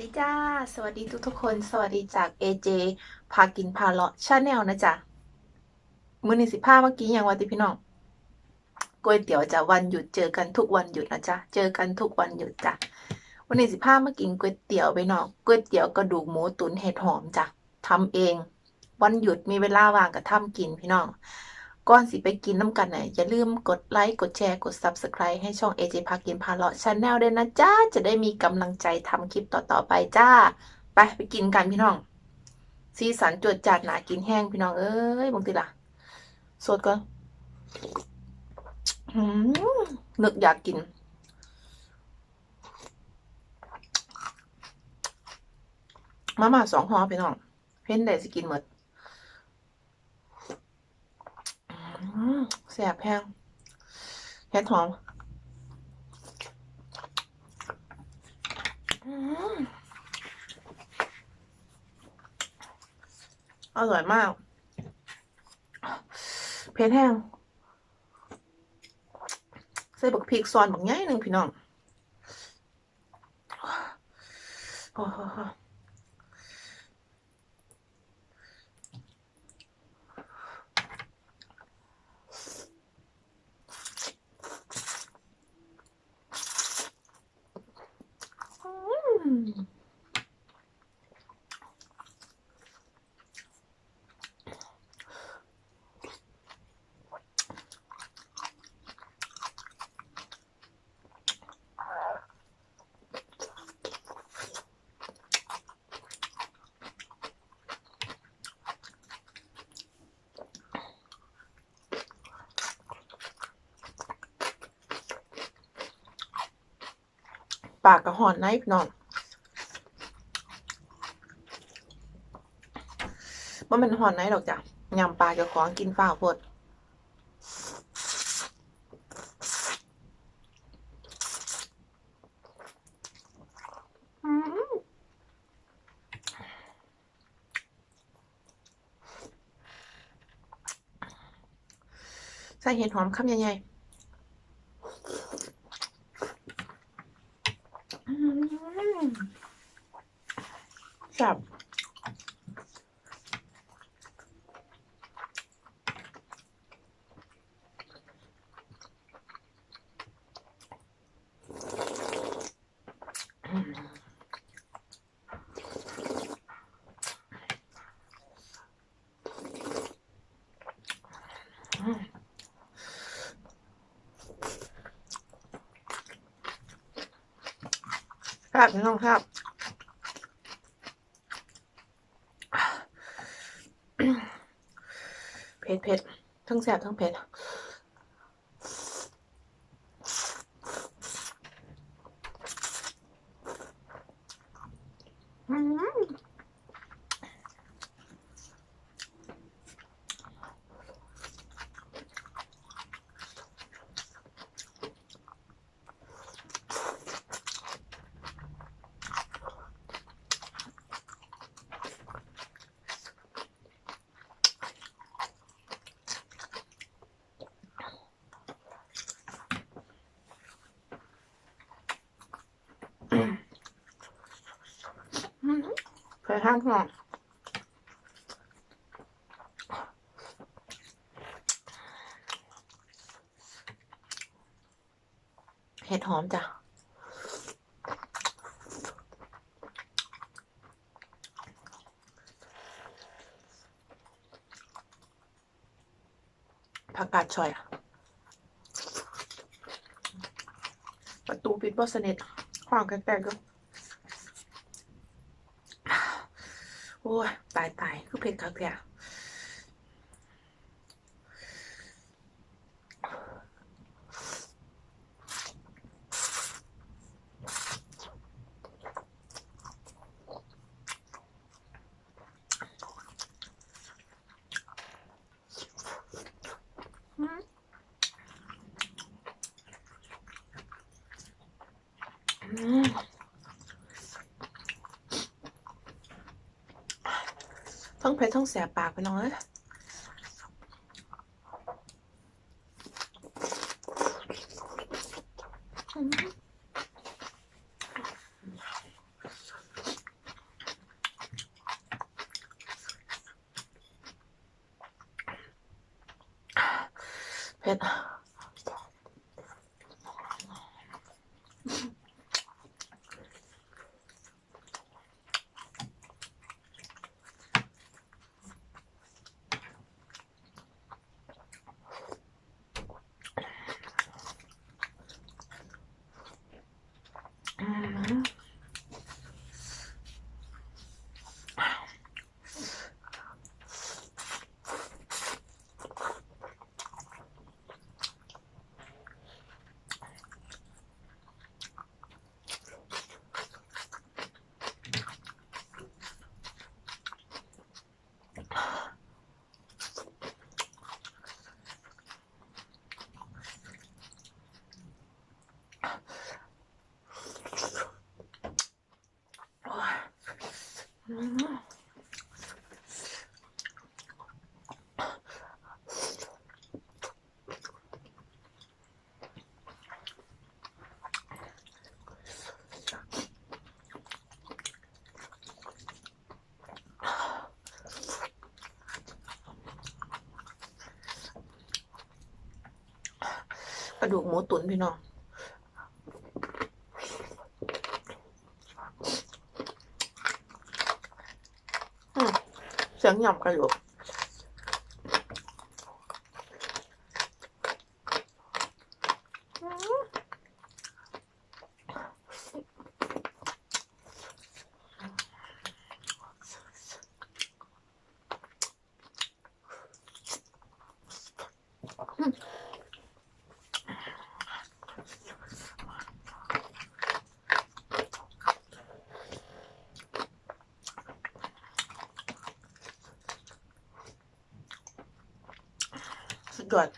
ดีจ้า สวัสดีทุกทุกคน สวัสดีจาก AJ พากินพาเลาะชาแนลนะจ๊ะ มื้อนี้สิพาเมื่อกี้ยังว่าติพี่น้องก๋วยเตี๋ยวจะวันหยุดเจอกันทุกวันหยุดนะจ๊ะ เจอกันทุกวันหยุดจ้ะ วันนี้สิพามากินก๋วยเตี๋ยวไปเนาะก๋วยเตี๋ยวกระดูกหมูตุ๋นเห็ดหอมจ้ะทำเอง วันหยุดมีเวลาว่างก็ทำกินพี่น้อง ก่อนสิไปกินน้ำกันน่ะอย่าลืมกดไลค์กดแชร์กด Subscribe ให้ช่อง AJ พากินพาเลาะชาแนลด้วยนะจ้า จะได้มีกำลังใจทำคลิปต่อๆไปจ้า ไปไปกินกันพี่น้อง สีสันจวดจัดหนากินแห้งพี่น้องเอ้ยบางทีล่ะสดก่อนอืมนึกอยากกินมาม่าสองห่อพี่น้อง เพ้นได้สกินหมด อืม แสบแพงเห็ดหอมอร่อยมากเผ็ดแห้งใส่บักพริกซอนบักใหญ่หนึ่งพี่น้อง โอ้ ปากกระหอนในพี่น้อง มันเป็นหอนในดอกจ้ะยำปลาเจะของกินฝ้าพดใส่เห็ดหอมคำใหญ่ๆอืมแซ่บ ครับพี่น้องครับเผ็ดเผ็ดทั้งแสบทั้งเผ็ดอืมอืม เผ็ดทั้งหมดเห็ดหอมจ้ะผักกาดชอย ประตูปิดบ่สนิท ห้องแกกๆก็โอ้ย ตายตายคือเพลงคักแท้อืมอืม ทั้งเพชรทั้งแสบปากไปน้องเอ้ยอืม ผ็ดอืม อืมก ระดูกหมูตุ๋นพี่น้องเสียงหย่ำกระดูก สุดยอด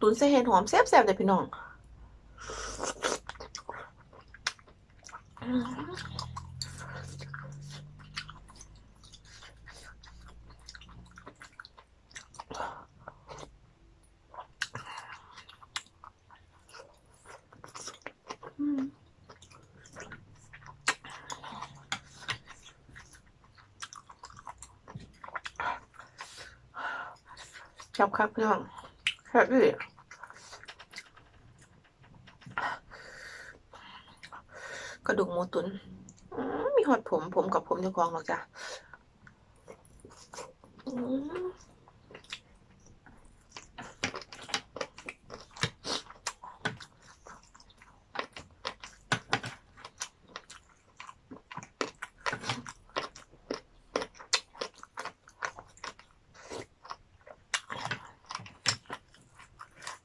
ตุ๋นใส่เห็ดหอมแซ่บๆเลยพี่น้อง จับคักพี่น้องแค่นี้กระดูกหมูตุน มีหอดผม ผมกับผมเจ้าของหรอกจ้ะ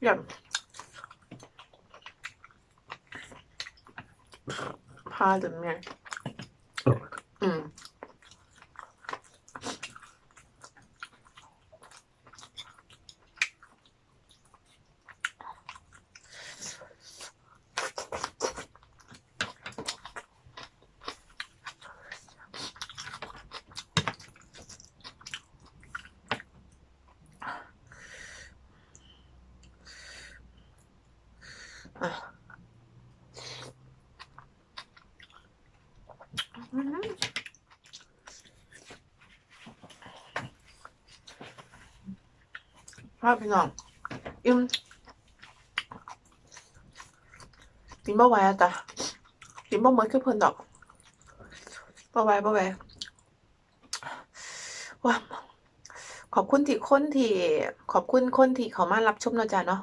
อืมเยี่ยมพาถึงไงอืม อะอืม พาพี่น้องอิ่มกินบ่ไหวอะจ้ะกินบ่หมดคือเพิ่นดอกบ่ไหวบ่ไหวว้าขอบคุณที่คนที่ขอบคุณคนที่เขามารับชมเนาะจ้ะเนาะ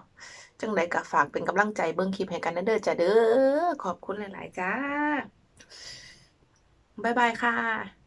จังไดก็ฝากเป็นกำลังใจเบิ่งคลิปให้กันนะเด้อจ้ะเด้อขอบคุณหลาย ๆ จ้า บ๊ายบายค่ะ